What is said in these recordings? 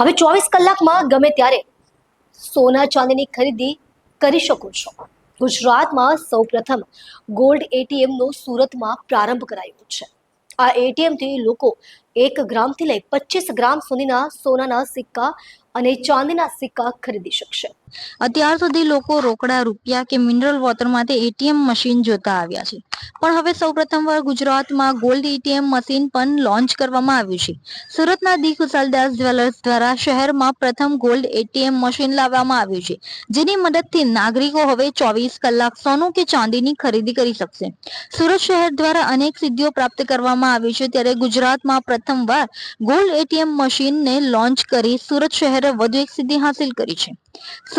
હવે ચોવીસ કલાકમાં ગમે ત્યારે સોના ચાંદીની ખરીદી કરી શકો છો. ગુજરાતમાં સૌપ્રથમ ગોલ્ડ એટીએમનો સુરતમાં પ્રારંભ કરાયો છે. આ એટીએમથી લોકો એક ગ્રામથી લઈ પચીસ ગ્રામ સુધીના સોનાના સિક્કા અને ચાંદીના સિક્કા ખરીદી શકશે. અત્યાર સુધી લોકો રોકડા રૂપિયા કે મિનરલ વોટર માટે એટીએમ મશીન જોતા આવ્યા છે. પણ હવે સૌપ્રથમવાર ગુજરાતમાં ગોલ્ડ એટીએમ મશીન પણ લોન્ચ કરવામાં આવ્યું છે. સુરતના દી કુશલદાસ જ્વેલર્સ દ્વારા શહેરમાં પ્રથમ ગોલ્ડ એટીએમ મશીન લાવવામાં આવ્યું છે, જેની મદદથી નાગરિકો હવે ચોવીસ કલાક સોનું કે ચાંદીની ખરીદી કરી શકશે. સુરત શહેર દ્વારા અનેક સિદ્ધિઓ પ્રાપ્ત કરવામાં આવી છે, ત્યારે ગુજરાતમાં પ્રથમવાર ગોલ્ડ એટીએમ મશીનને લોન્ચ કરી સુરત શહેરે વધુ એક સિદ્ધિ હાંસિલ કરી છે.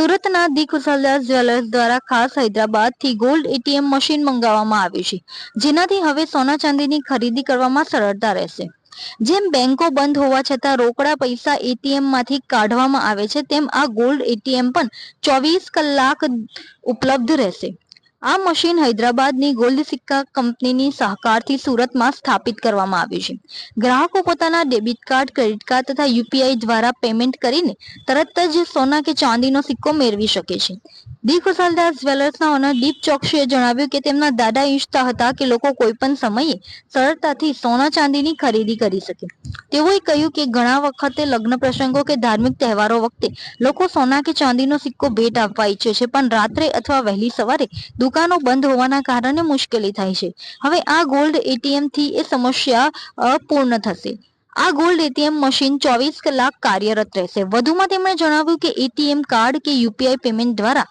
સુરતના દી કુશલદાસ જ્વેલર્સ દ્વારા ખાસ હૈદરાબાદથી ગોલ્ડ એટીએમ મશીન મંગાવવામાં આવ્યું છે. જેનાથી હવે સોના ચાંદીની ખરીદી કરવામાં સરળતા રહેશે. જેમ બેંકો બંધ હોવા છતાં રોકડા પૈસા એટીએમમાંથી કાઢવામાં આવે છે, તેમ આ ગોલ્ડ એટીએમ પણ ચોવીસ કલાક ઉપલબ્ધ રહેશે. આ મશીન હૈદરાબાદની ગોલ્ડ સિક્કા કંપનીની સહકારથી સુરતમાં સ્થાપિત કરવામાં આવ્યું છે. ગ્રાહકો પોતાના ડેબિટ કાર્ડ, ક્રેડિટ કાર્ડ તથા યુપીઆઈ દ્વારા પેમેન્ટ કરીને તરત જ સોના કે ચાંદીનો સિક્કો મેળવી શકે છે. દી કુશલદાસ જ્વેલર્સના ઓનર દીપ ચોકસીએ જણાવ્યું કે તેમના દાદા ઈચ્છતા હતા કે લોકો કોઈ પણ સમયે સરળતાથી સોના ચાંદીની ખરીદી કરી શકે. તેઓએ કહ્યું કે ઘણા વખતે લગ્ન પ્રસંગો કે ધાર્મિક તહેવારો વખતે લોકો સોના કે ચાંદીનો સિક્કો ભેટ આપવા ઈચ્છે છે, પણ રાત્રે અથવા વહેલી સવારે દુકાનો બંધ હોવાના કારણે મુશ્કેલી થાય છે. હવે આ ગોલ્ડ એટીએમથી એ સમસ્યા પૂર્ણ થશે. આ ગોલ્ડ એટીએમ મશીન ચોવીસ કલાક કાર્યરત રહેશે. વધુમાં તેમણે જણાવ્યું કે એટીએમ કાર્ડ કે યુપીઆઈ પેમેન્ટ દ્વારા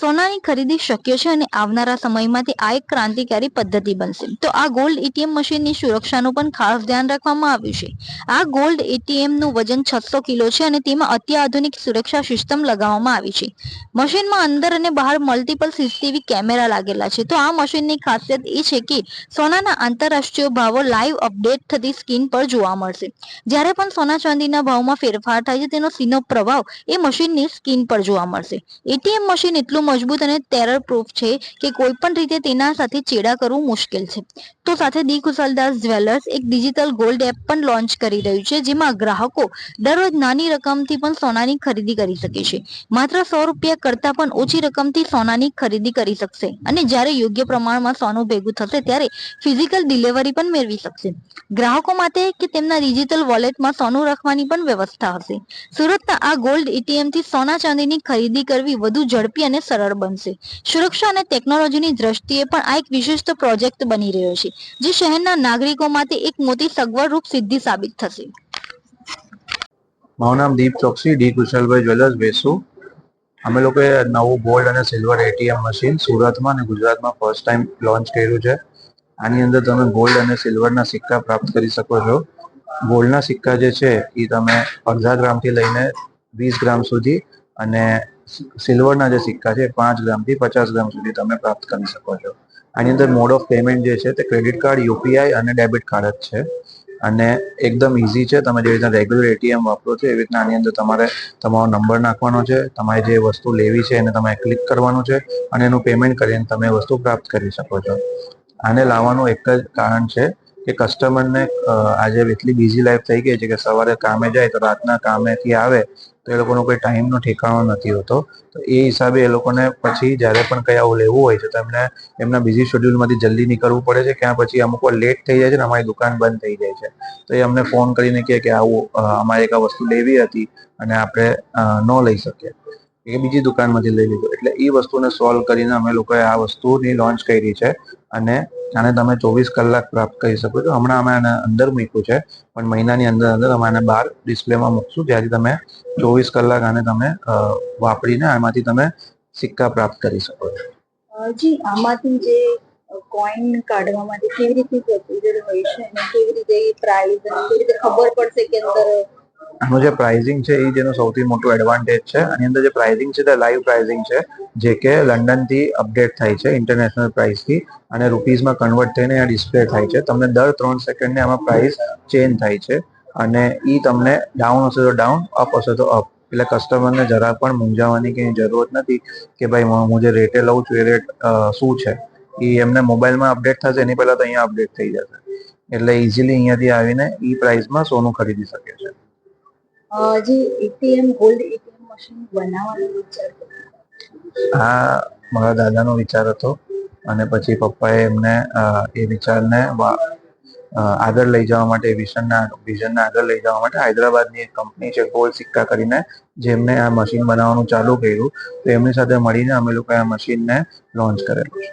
સોનાની ખરીદી શક્ય છે અને આવનારા સમયમાં આ એક ક્રાંતિકારી પદ્ધતિ બનશે. તો આ ગોલ્ડ એટીએમ મશીનની સુરક્ષાનું પણ ખાસ ધ્યાન રાખવામાં આવ્યું છે. આ ગોલ્ડ એટીએમનું વજન છસો કિલો છે અને તેમાં અત્યાધુનિક સુરક્ષા સિસ્ટમ લગાવવામાં આવી છે. મશીનમાં અંદર અને બહાર મલ્ટિપલ સીસીટીવી કેમેરા લાગેલા છે. તો આ મશીનની ખાસિયત એ છે કે સોનાના આંતરરાષ્ટ્રીય ભાવો લાઈવ અપડેટ થતી સ્કીન પર જોવા મળશે. જ્યારે પણ સોના ચાંદીના ભાવમાં ફેરફાર થાય છે, તેનો સીનો પ્રભાવ એ મશીનની સ્કીન પર જોવા મળશે. એટીએમ મશીન એટલું મજબૂત અને ટેરર પ્રૂફ છે કે કોઈ પણ રીતે તેના સાથે ચેડા કરવું મુશ્કેલ છે. તો સાથે દી કુશલદાસ જ્વેલર્સ એક ડિજિટલ ગોલ્ડ એપ પણ લોન્ચ કરી રહ્યું છે, જેમાં ગ્રાહકો દરરોજ નાની રકમથી પણ સોનાની ખરીદી કરી શકે છે. માત્ર સો રૂપિયા કરતાં પણ ઓછી રકમથી સોનાની ખરીદી કરી શકશે અને જ્યારે યોગ્ય પ્રમાણમાં સોનું ભેગું થશે ત્યારે ફિઝિકલ ડિલિવરી પણ મેળવી શકશે. ગ્રાહકો માટે કે તેમના ડિજિટલ વોલેટમાં સોનું રાખવાની પણ વ્યવસ્થા હશે. સુરતના આ ગોલ્ડ એટીએમથી સોના ચાંદીની ખરીદી કરવી વધુ ઝડપી અને સરળ બનશે. સુરક્ષા અને ટેકનોલોજીની દ્રષ્ટિએ પણ આ એક વિશિષ્ટ પ્રોજેક્ટ બની રહ્યો છે, જે શહેરના નાગરિકો માટે એક મોટી સગવડરૂપ સિદ્ધિ સાબિત થશે. મારું નામ દીપ ચોકસી, ડી કુશલભાઈ જ્વેલર્સ વેસુ અમે લોકોએ નવું ગોલ્ડ અને સિલ્વર એટીએમ મશીન સુરતમાં અને ગુજરાતમાં ફર્સ્ટ ટાઈમ લોન્ચ કર્યું છે. આની અંદર તમે ગોલ્ડ અને સિલ્વરના સિક્કા પ્રાપ્ત કરી શકો છો. ગોલ્ડના સિક્કા જે છે એ તમે અડધા ગ્રામથી લઈને વીસ ગ્રામ સુધી અને સિલ્વરના જે સિક્કા છે પાંચ ગ્રામથી પચાસ ગ્રામ સુધી તમે પ્રાપ્ત કરી શકો છો. આની અંદર મોડ ઓફ પેમેન્ટ જે છે તે ક્રેડિટ કાર્ડ યુપીઆઈ અને ડેબિટ કાર્ડ જ છે. અને એકદમ ઇઝી છે, તમે જે રીતના રેગ્યુલર એટીએમ વાપરો છો એવી રીતના આની અંદર તમારે તમારો નંબર નાખવાનો છે, તમારે જે વસ્તુ લેવી છે એને તમારે ક્લિક કરવાનું છે અને એનું પેમેન્ટ કરીને તમે વસ્તુ પ્રાપ્ત કરી શકો છો. આને લાવવાનું એક જ કારણ છે કે કસ્ટમરને આજે એટલી બિઝી લાઈફ થઈ ગઈ છે કે સવારે કામે જાય તો રાતના કામેથી આવે તો એ લોકોનો કોઈ ટાઈમનો ઠેકાણો નથી હોતો. તો એ હિસાબે એ લોકોને પછી જ્યારે પણ કંઈ આવું લેવું હોય છે તો એમને, એમના બિઝી શેડ્યુલમાંથી જલ્દી નીકળવું પડે છે. ક્યાં પછી અમુક વાર લેટ થઈ જાય છે ને અમારી દુકાન બંધ થઈ જાય છે. તો એ અમને ફોન કરીને કહે કે આવું અમારે એક આ વસ્તુ લેવી હતી અને આપણે ન લઈ શકીએ. એ બીજી દુકાનમાંથી લઈ લીધું. એટલે એ વસ્તુને સોલ્વ કરીને અમે લોકોએ આ વસ્તુની લોન્ચ કરી છે અને આને તમે ચોવીસ કલાક પ્રાપ્ત કરી શકો છો. હમણાં અમે આને અંદર મૂક્યું છે, પણ મહિનાની અંદર અંદર અમે આને બહાર ડિસ્પ્લેમાં મૂકશું, જ્યાંથી તમે ચોવીસ કલાક આને તમે વાપરીને આમાંથી તમે સિક્કા પ્રાપ્ત કરી શકો છો. જી, આમાંથી જે કોઈન કાઢવા માટે કેવી રીતની પ્રોસિજર હોય છે અને કેવી રીતે પ્રાઇસ અને કેવી રીતે ખબર પડશે કે અંદર આનું જે પ્રાઇઝિંગ છે એ જેનું સૌથી મોટું એડવાન્ટેજ છે. આની અંદર જે પ્રાઇઝિંગ છે, તે લાઈવ પ્રાઇઝિંગ છે, જે કે લંડનથી અપડેટ થાય છે ઇન્ટરનેશનલ પ્રાઇસથી અને રૂપીઝમાં કન્વર્ટ થઈને આ ડિસ્પ્લે થાય છે. તમને દર ત્રણ સેકન્ડને આમાં પ્રાઇસ ચેન્જ થાય છે અને એ તમને ડાઉન હશે તો ડાઉન અપ હશે તો અપ એટલે કસ્ટમરને જરા પણ મૂંઝાવાની કંઈ જરૂરત નથી કે ભાઈ હું જે રેટે લઉં છું એ રેટ શું છે? એ એમને મોબાઈલમાં અપડેટ થશે, એની પહેલાં તો અહીંયા અપડેટ થઈ જશે. એટલે ઇઝીલી અહીંયાથી આવીને ઈ પ્રાઇસમાં સોનું ખરીદી શકે છે. જે એટીએમ ગોલ્ડ એટીએમ વિચાર આ મારા દાદાનો વિચાર હતો અને પછી પપ્પાએ એમને એ વિચારને આગળ લઈ જવા માટે વિઝનના વિઝનને આગળ લઈ જવા માટે હૈદરાબાદની એક કંપની છે ગોલ્ડ સિક્કા કરીને, જેમને આ મશીન બનાવવાનું ચાલુ કર્યું. તો એમની સાથે મળીને અમે લોકોએ આ મશીનને લોન્ચ કરેલું છે.